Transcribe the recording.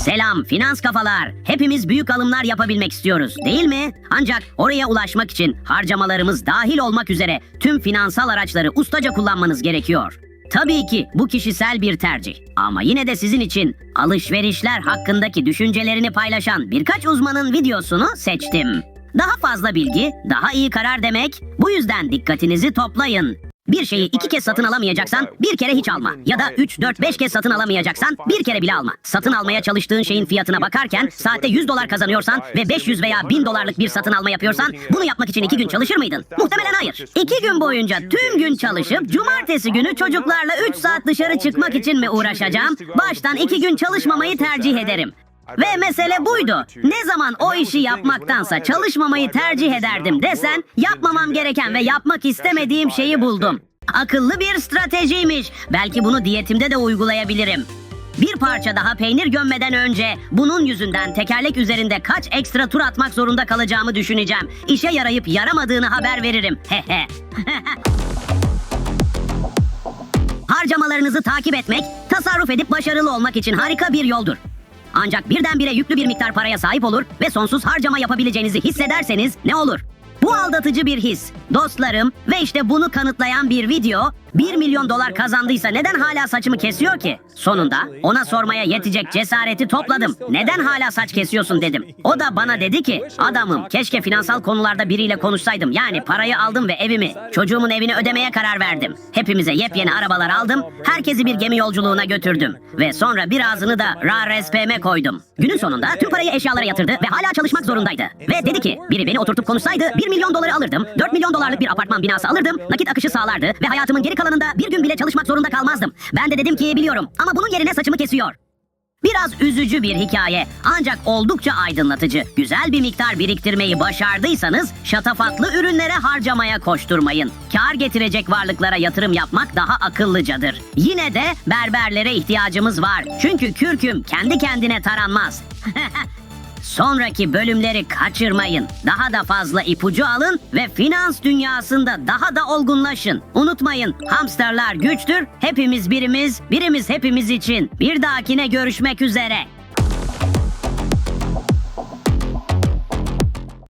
Selam finans kafalar. Hepimiz büyük alımlar yapabilmek istiyoruz değil mi? Ancak oraya ulaşmak için harcamalarımız dahil olmak üzere tüm finansal araçları ustaca kullanmanız gerekiyor. Tabii ki bu kişisel bir tercih. Ama yine de sizin için alışverişler hakkındaki düşüncelerini paylaşan birkaç uzmanın videosunu seçtim. Daha fazla bilgi, daha iyi karar demek. Bu yüzden dikkatinizi toplayın. Bir şeyi iki kez satın alamayacaksan bir kere hiç alma. Ya da 3, 4, 5 kez satın alamayacaksan bir kere bile alma. Satın almaya çalıştığın şeyin fiyatına bakarken saatte 100 dolar kazanıyorsan ve 500 veya 1000 dolarlık bir satın alma yapıyorsan bunu yapmak için iki gün çalışır mıydın? Muhtemelen hayır. İki gün boyunca tüm gün çalışıp cumartesi günü çocuklarla 3 saat dışarı çıkmak için mi uğraşacağım? Baştan iki gün çalışmamayı tercih ederim. Ve mesele buydu. Ne zaman o işi yapmaktansa çalışmamayı tercih ederdim desen yapmamam gereken ve yapmak istemediğim şeyi buldum. Akıllı bir stratejiymiş. Belki bunu diyetimde de uygulayabilirim. Bir parça daha peynir gömmeden önce bunun yüzünden tekerlek üzerinde kaç ekstra tur atmak zorunda kalacağımı düşüneceğim. İşe yarayıp yaramadığını haber veririm. Hehe. Harcamalarınızı takip etmek, tasarruf edip başarılı olmak için harika bir yoldur. Ancak birdenbire yüklü bir miktar paraya sahip olur ve sonsuz harcama yapabileceğinizi hissederseniz ne olur? Bu aldatıcı bir his. Dostlarım ve işte bunu kanıtlayan bir video 1 milyon dolar kazandıysa neden hala saçımı kesiyor ki? Sonunda ona sormaya yetecek cesareti topladım. Neden hala saç kesiyorsun dedim. O da bana dedi ki adamım keşke finansal konularda biriyle konuşsaydım. Yani parayı aldım ve evimi, çocuğumun evini ödemeye karar verdim. Hepimize yepyeni arabalar aldım. Herkesi bir gemi yolculuğuna götürdüm. Ve sonra birazını da RARSP'me koydum. Günün sonunda tüm parayı eşyalara yatırdı ve hala çalışmak zorundaydı. Ve dedi ki biri beni oturtup konuşsaydı 1 milyon doları alırdım. 4 milyon dolarlık bir apartman binası alırdım. Nakit akışı sağlardı ve hayatımın geri kalanında bir gün bile çalışmak zorunda kalmazdım. Ben de dedim ki biliyorum ama bunun yerine saçımı kesiyor. Biraz üzücü bir hikaye ancak oldukça aydınlatıcı. Güzel bir miktar biriktirmeyi başardıysanız şatafatlı ürünlere harcamaya koşturmayın. Kar getirecek varlıklara yatırım yapmak daha akıllıcadır. Yine de berberlere ihtiyacımız var. Çünkü kürküm kendi kendine taranmaz. Sonraki bölümleri kaçırmayın. Daha da fazla ipucu alın ve finans dünyasında daha da olgunlaşın. Unutmayın, hamsterlar güçtür. Hepimiz birimiz, birimiz hepimiz için. Bir dahakine görüşmek üzere.